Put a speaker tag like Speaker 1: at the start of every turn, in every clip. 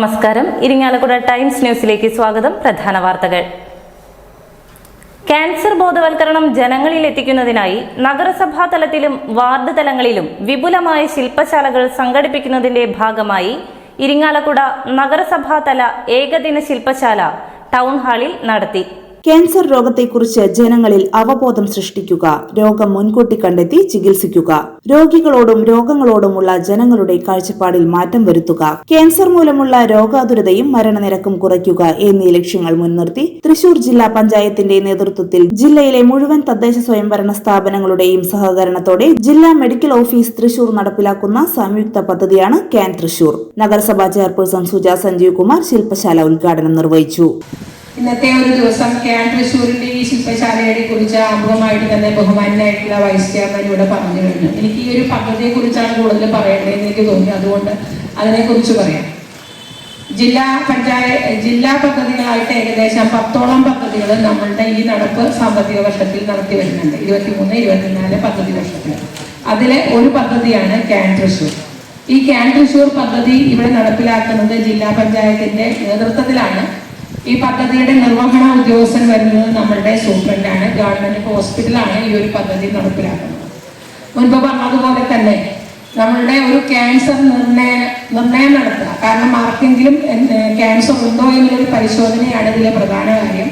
Speaker 1: നമസ്കാരം. ഇരിങ്ങാലക്കുട ടൈംസ് ന്യൂസിലേക്ക് സ്വാഗതം. പ്രധാന വാർത്തകൾ. ക്യാൻസർ ബോധവൽക്കരണം ജനങ്ങളിൽ എത്തിക്കുന്നതിനായി നഗരസഭാ തലത്തിലും വാർഡ് തലങ്ങളിലും വിപുലമായ ശില്പശാലകൾ സംഘടിപ്പിക്കുന്നതിന്റെ ഭാഗമായി ഇരിങ്ങാലക്കുട നഗരസഭാ തല ഏകദിന ശില്പശാല ടൗൺ ഹാളിൽ നടത്തി.
Speaker 2: ക്യാൻസർ രോഗത്തെക്കുറിച്ച് ജനങ്ങളിൽ അവബോധം സൃഷ്ടിക്കുക രോഗം മുൻകൂട്ടി കണ്ടെത്തി ചികിത്സിക്കുക. രോഗികളോടും രോഗങ്ങളോടുമുള്ള ജനങ്ങളുടെ കാഴ്ചപ്പാടിൽ മാറ്റം വരുത്തുക. ക്യാൻസർ മൂലമുള്ള രോഗാതുരതയും മരണനിരക്കും കുറയ്ക്കുക എന്നീ ലക്ഷ്യങ്ങൾ മുൻനിർത്തി തൃശൂർ ജില്ലാ പഞ്ചായത്തിന്റെ നേതൃത്വത്തിൽ ജില്ലയിലെ മുഴുവൻ തദ്ദേശ സ്വയംഭരണ സ്ഥാപനങ്ങളുടെയും സഹകരണത്തോടെ ജില്ലാ മെഡിക്കൽ ഓഫീസ് തൃശൂർ നടപ്പിലാക്കുന്ന സംയുക്ത പദ്ധതിയാണ് ക്യാൻ തൃശൂർ. നഗരസഭാ ചെയർപേഴ്സൺ സുജ സഞ്ജീവ് കുമാർ ശില്പശാല ഉദ്ഘാടനം നിർവഹിച്ചു.
Speaker 3: ഇന്നത്തെ ഒരു ദിവസം ക്യാൻ തൃശ്ശൂരിന്റെ ഈ ശില്പശാലയെ കുറിച്ച് ആമുഖമായിട്ട് തന്നെ ബഹുമാനായിട്ടുള്ള വൈസ് ചെയർമാൻ ഇവിടെ പറഞ്ഞു കഴിഞ്ഞു എനിക്ക് ഈ ഒരു പദ്ധതിയെ കുറിച്ചാണ് കൂടുതൽ പറയേണ്ടതെന്ന് എനിക്ക് തോന്നി. അതുകൊണ്ട് അതിനെക്കുറിച്ച് പറയാം. ജില്ലാ പഞ്ചായത്ത് ജില്ലാ പദ്ധതികളായിട്ട് ഏകദേശം പത്തോളം പദ്ധതികൾ നമ്മളുടെ ഈ നടപ്പ് സാമ്പത്തിക വർഷത്തിൽ നടത്തി വരുന്നുണ്ട്. ഇരുപത്തിമൂന്ന് ഇരുപത്തിനാല് പദ്ധതി വർഷത്തിൽ. അതിലെ ഒരു പദ്ധതിയാണ് ക്യാൻ തൃശ്ശൂർ. ഈ ക്യാൻ തൃശ്ശൂർ പദ്ധതി ഇവിടെ നടപ്പിലാക്കുന്നത് ജില്ലാ പഞ്ചായത്തിന്റെ നേതൃത്വത്തിലാണ്. ഈ പദ്ധതിയുടെ നിർവഹണ ഉദ്യോഗസ്ഥൻ വരുന്നത് നമ്മളുടെ സൂപ്രണ്ടാണ്. ഗവൺമെന്റ് ഹോസ്പിറ്റലാണ് ഈ ഒരു പദ്ധതി നടപ്പിലാക്കുന്നത്. മുൻപ് പറഞ്ഞതുപോലെ തന്നെ നമ്മളുടെ ഒരു ക്യാൻസർ നിർണയ നിർണയം നടത്തുക. കാരണം ആർക്കെങ്കിലും ക്യാൻസർ ഉണ്ടോ എന്നൊരു പരിശോധനയാണ് ഇതിലെ പ്രധാന കാര്യം.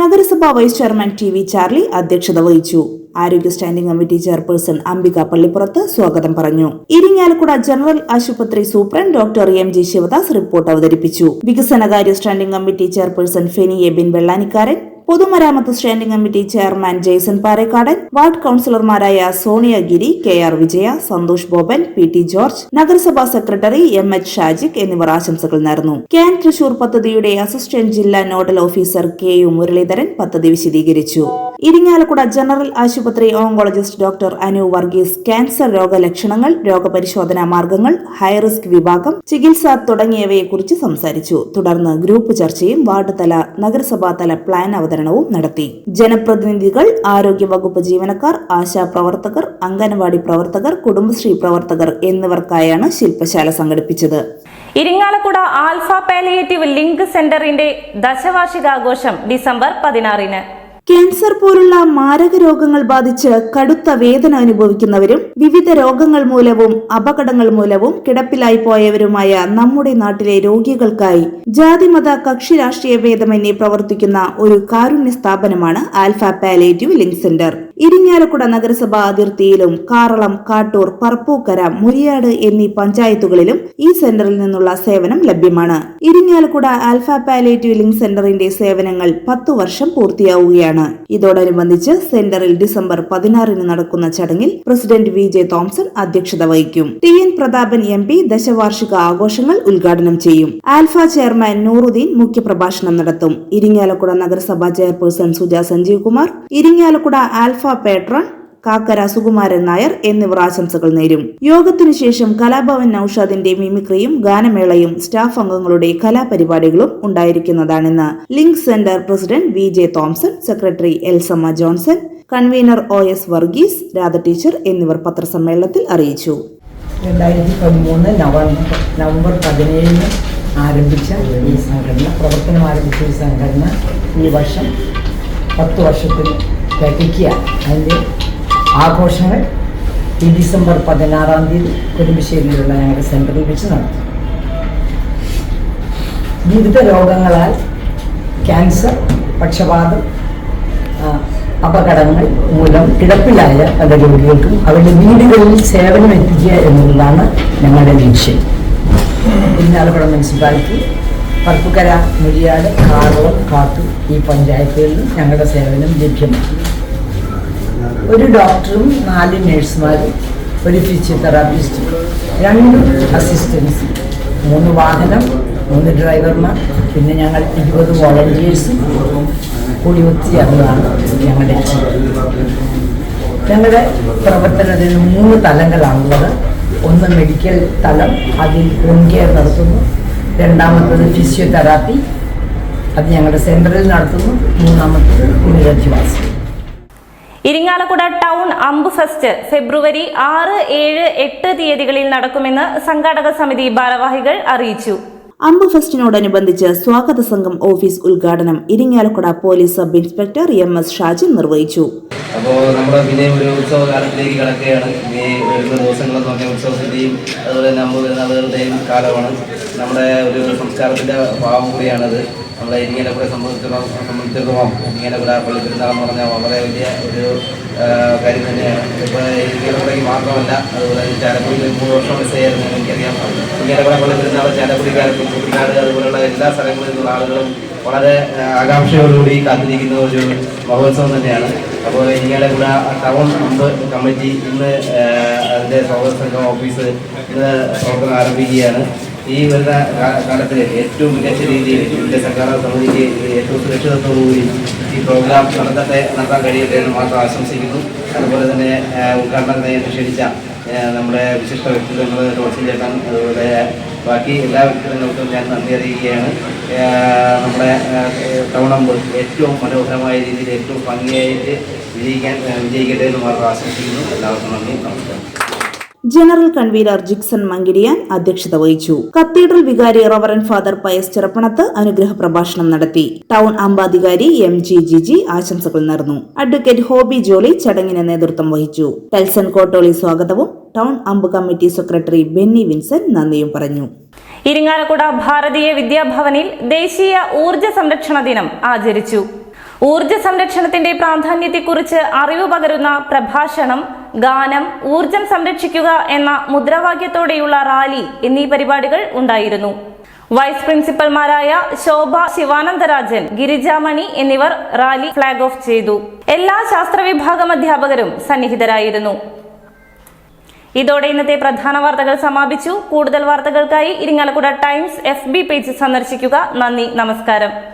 Speaker 2: നഗരസഭാ vice chairman T V Charlie അധ്യക്ഷത വഹിച്ചു. ആരോഗ്യ സ്റ്റാൻഡിംഗ് കമ്മിറ്റി ചെയർപേഴ്സൺ അംബിക പള്ളിപ്പുറത്ത് സ്വാഗതം പറഞ്ഞു. ഇരിങ്ങാലക്കുട ജനറൽ ആശുപത്രി superintendent doctor M G Sivadas report അവതരിപ്പിച്ചു. വികസനകാര്യ standing committee chairperson Feni Abin Vellanikkaran പൊതുമരാമത്ത് standing committee chairman Jaison Parekkadan ward കൌൺസിലർമാരായ Sonia Giri K R Vijaya Santhosh Boban P T George നഗരസഭാ secretary M H Shajik എന്നിവർ ആശംസകൾ നേർന്നു. Can Thrissur പദ്ധതിയുടെ assistant ജില്ലാ nodal officer K U Muraleedharan പദ്ധതി വിശദീകരിച്ചു. Irinjalakuda general ആശുപത്രി oncologist doctor Anu Varghese cancer രോഗലക്ഷണങ്ങൾ രോഗപരിശോധനാ മാർഗങ്ങൾ ഹൈറിസ്ക് വിഭാഗം ചികിത്സ തുടങ്ങിയവയെക്കുറിച്ച് സംസാരിച്ചു. തുടർന്ന് ഗ്രൂപ്പ് ചർച്ചയും വാർഡ് തല നഗരസഭാതല പ്ലാൻ അവതരണവും നടത്തി. ജനപ്രതിനിധികൾ ആരോഗ്യവകുപ്പ് ജീവനക്കാർ ആശാ പ്രവർത്തകർ അംഗനവാടി പ്രവർത്തകർ കുടുംബശ്രീ പ്രവർത്തകർ എന്നിവർക്കായാണ് ശില്പശാല സംഘടിപ്പിച്ചത്.
Speaker 1: ഇരിങ്ങാലക്കുട ആൽഫ പാലിയേറ്റീവ് ലിങ്ക് സെന്ററിന്റെ ദശവാർഷികാഘോഷം ഡിസംബർ പതിനാറിന്.
Speaker 2: ക്യാൻസർ പോലുള്ള മാരക രോഗങ്ങൾ ബാധിച്ച് കടുത്ത വേദന അനുഭവിക്കുന്നവരും വിവിധ രോഗങ്ങൾ മൂലവും അപകടങ്ങൾ മൂലവും കിടപ്പിലായി പോയവരുമായ നമ്മുടെ നാട്ടിലെ രോഗികൾക്കായി ജാതിമത കക്ഷി രാഷ്ട്രീയ ഭേദമന്യേ പ്രവർത്തിക്കുന്ന ഒരു കാരുണ്യ സ്ഥാപനമാണ് alpha palliative link centre. Irinjalakuda നഗരസഭാ അതിർത്തിയിലും കാറളം കാട്ടൂർ പറപ്പൂക്കര മുരിയാട് എന്നീ പഞ്ചായത്തുകളിലും ഈ സെന്ററിൽ നിന്നുള്ള സേവനം ലഭ്യമാണ്. ഇരിങ്ങാലക്കുട ആൽഫ പാലേറ്റീവ് ലിങ്ക് സെന്ററിന്റെ സേവനങ്ങൾ പത്തു വർഷം പൂർത്തിയാവുകയാണ്. ഇതോടനുബന്ധിച്ച് സെന്ററിൽ ഡിസംബർ പതിനാറിന് നടക്കുന്ന ചടങ്ങിൽ പ്രസിഡന്റ് വി ജെ തോംസൺ അധ്യക്ഷത വഹിക്കും. T N Prathapan M P ദശവാർഷിക ആഘോഷങ്ങൾ ഉദ്ഘാടനം ചെയ്യും. ആൽഫ ചെയർമാൻ നൂറുദ്ദീൻ മുഖ്യപ്രഭാഷണം നടത്തും. ഇരിങ്ങാലക്കുട നഗരസഭാ chairperson Suja Sanjeev Kumar Irinjalakuda alpha patron Kakkara Sukumaran Nair എന്നിവർ ആശംസകൾ നേരും. യോഗത്തിനു ശേഷം കലാഭവൻ നൌഷാദിന്റെ മിമിക്രിയും ഗാനമേളയും സ്റ്റാഫ് അംഗങ്ങളുടെ കലാപരിപാടികളും ഉണ്ടായിരിക്കുന്നതാണെന്ന് link centre president V J Thomson secretary Elsamma Johnson convener O S Varghese Radha teacher എന്നിവർ പത്രസമ്മേളനത്തിൽ അറിയിച്ചു.
Speaker 4: രണ്ടായിരത്തി പതിമൂന്ന് നവംബർ നവംബർ പതിനേഴിന് ആരംഭിച്ച ഈ സംഘടന പ്രവർത്തനം ആരംഭിച്ച ഈ സംഘടന ഈ വർഷം പത്ത് വർഷത്തിൽ തികയ്ക്കുക അതിന്റെ ആഘോഷങ്ങൾ ഈ ഡിസംബർ പതിനാറാം തീയതി കുടുംബശ്ശേരിയിലുള്ള ഞങ്ങളുടെ സെന്ററിൽ വെച്ച് നടത്തും. വിവിധ രോഗങ്ങളാൽ ക്യാൻസർ പക്ഷപാതം അപകടങ്ങൾ മൂലം കിടപ്പിലായ പല രോഗികൾക്കും അവരുടെ വീടുകളിൽ സേവനം എത്തിക്കുക എന്നുള്ളതാണ് ഞങ്ങളുടെ ലക്ഷ്യം. ഇന്നാലപ്പുഴ മുനിസിപ്പാലിറ്റി പറപ്പുക്കര മുരിയാട് കാറോൾ കാത്തു ഈ പഞ്ചായത്തുകളിൽ ഞങ്ങളുടെ സേവനം ലഭ്യമാണ്. ഒരു ഡോക്ടറും നാല് നഴ്സുമാരും ഒരു ഫിസിയോതെറാപ്പിസ്റ്റും രണ്ട് അസിസ്റ്റൻസ് മൂന്ന് വാഹനം മൂന്ന് ഡ്രൈവർമാർ പിന്നെ ഞങ്ങൾ ഇരുപത് വോളണ്ടിയേഴ്സും കൂടി ഒത്തുചേർന്നതാണ് ഞങ്ങളുടെ ഞങ്ങളുടെ പ്രവർത്തനത്തിന് മൂന്ന് തലങ്ങളാണുള്ളത്. ഒന്ന് മെഡിക്കൽ തലം അതിൽ ഹോം കെയർ നടത്തുന്നു. രണ്ടാമത്തത് ഫിസിയോതെറാപ്പി അത് ഞങ്ങളുടെ സെന്ററിൽ നടത്തുന്നു. മൂന്നാമത്തത് പുനരധിവാസം.
Speaker 1: ഇരിങ്ങാലക്കുട ടൗൺ അമ്പ് ഫെസ്റ്റ് ഫെബ്രുവരി ആറ് ഏഴ് എട്ട് തീയതികളിൽ നടക്കുമെന്ന് സംഘാടക സമിതി ഭാരവാഹികൾ അറിയിച്ചു.
Speaker 2: അമ്പ് ഫെസ്റ്റിനോടനുബന്ധിച്ച് സ്വാഗത സംഘം ഓഫീസ് ഉദ്ഘാടനം Irinjalakuda police sub inspector M S Shaji നിർവഹിച്ചു.
Speaker 5: അപ്പോൾ നമ്മൾ പിന്നെ ഒരു ഉത്സവ കാലത്തിലേക്ക് കിടക്കുകയാണ്. ഇനി വരുന്ന ദിവസങ്ങളെന്ന് പറഞ്ഞാൽ ഉത്സവത്തിന്റെയും അതുപോലെ തന്നെ നമ്മൾ വരുന്ന ആളുകളുടെയും കാലമാണ്. നമ്മുടെ ഒരു സംസ്കാരത്തിന്റെ ഭാവം കൂടിയാണത്. നമ്മുടെ കൂടെ സംബന്ധിച്ചിടത്തോളം സംബന്ധിച്ചിടത്തോളം ഇരിങ്ങാലക്കുട പള്ളി പെരുന്നാളെന്ന് പറഞ്ഞാൽ വളരെ വലിയ ഒരു കാര്യം തന്നെയാണ്. ഇപ്പോൾ ഇരിങ്ങാലക്കുടയ്ക്ക് മാത്രമല്ല അതുപോലെ ചാലക്കുടിയിൽ മൂന്ന് വർഷം മിസ്സായിരുന്നു എനിക്കറിയാം. ഇരിങ്ങാലക്കുട പള്ളി പെരുന്നാൾ ചാലക്കുടിക്കാർക്കും കുട്ടിക്കാട് അതുപോലെയുള്ള എല്ലാ സ്ഥലങ്ങളിൽ നിന്നുള്ള ആളുകളും വളരെ ആകാംക്ഷയോടുകൂടി കാത്തിരിക്കുന്ന ഒരു മഹോത്സവം തന്നെയാണ്. അപ്പോൾ ഇങ്ങനെയുള്ള ടൗൺ അമ്പ് കമ്മിറ്റി ഇന്ന് അതിന്റെ സ്വാഗത സംഘം ഓഫീസ് ഇന്ന് പ്രവർത്തനം ആരംഭിക്കുകയാണ്. ഈ വരുന്ന കാലത്തിൽ ഏറ്റവും മികച്ച രീതിയിൽ ഇതിന്റെ സർക്കാർ സമിതിക്ക് ഏറ്റവും സുരക്ഷിതത്തോടുകൂടി ഈ പ്രോഗ്രാം നടത്തട്ടെ നടത്താൻ കഴിയട്ടെ എന്ന് മാത്രം ആശംസിക്കുന്നു. അതുപോലെ തന്നെ ഉദ്ഘാടനത്തിന് ക്ഷണിച്ച നമ്മുടെ വിശിഷ്ട വ്യക്തിത്വങ്ങൾ റോഷൻ ചേട്ടൻ അതുപോലെ ബാക്കി എല്ലാ വ്യക്തിത്വങ്ങൾക്കും ഞാൻ നന്ദി അറിയിക്കുകയാണ്. നമ്മുടെ ടൗണമ്പ് ഏറ്റവും മനോഹരമായ രീതിയിൽ ഏറ്റവും ഭംഗിയായിട്ട് വിജയിക്കാൻ വിജയിക്കട്ടെ എന്ന് മാത്രം ആശംസിക്കുന്നു. എല്ലാവർക്കും നന്ദി. നമസ്കാരം.
Speaker 2: ജനറൽ കൺവീനർ ജിക്സൺ മങ്കിരിയാൻ അധ്യക്ഷത വഹിച്ചു. കത്തീഡ്രൽ വികാരി റവറൻ ഫാദർ പയസ് ചെറുപ്പണത്ത് അനുഗ്രഹ പ്രഭാഷണം നടത്തി. ടൗൺ അമ്പാധികാരി എം ജി ജി ജി ആശംസകൾ നേർന്നു. അഡ്വക്കേറ്റ് ഹോബി ജോളി ചടങ്ങിന് നേതൃത്വം വഹിച്ചു. ടെൽസൺ കോട്ടോളി സ്വാഗതവും ടൗൺ അമ്പ് കമ്മിറ്റി സെക്രട്ടറി ബെന്നി വിൻസെന്റ് നന്ദിയും പറഞ്ഞു.
Speaker 1: ഇരിങ്ങാലക്കുട ഭാരതീയ വിദ്യാഭവനിൽ ദേശീയ ഊർജ സംരക്ഷണ ദിനം ആചരിച്ചു. ഊർജ സംരക്ഷണത്തിന്റെ പ്രാധാന്യത്തെക്കുറിച്ച് അറിവ് പകരുന്ന പ്രഭാഷണം ഗാനം ഊർജം സംരക്ഷിക്കുക എന്ന മുദ്രാവാക്യത്തോടെയുള്ള റാലി എന്നീ പരിപാടികൾ ഉണ്ടായിരുന്നു. വൈസ് പ്രിൻസിപ്പൽമാരായ ശോഭ ശിവാനന്ദരാജൻ ഗിരിജാമണി എന്നിവർ റാലി ഫ്ളാഗ് ഓഫ് ചെയ്തു. എല്ലാ ശാസ്ത്രവിഭാഗം അധ്യാപകരും സന്നിഹിതരായിരുന്നു. ഇതോടെ ഇന്നത്തെ പ്രധാന വാർത്തകൾ സമാപിച്ചു. കൂടുതൽ വാർത്തകൾക്കായി ഇരിങ്ങാലക്കുട ടൈംസ് എഫ് പേജ് സന്ദർശിക്കുക. നന്ദി നമസ്കാരം.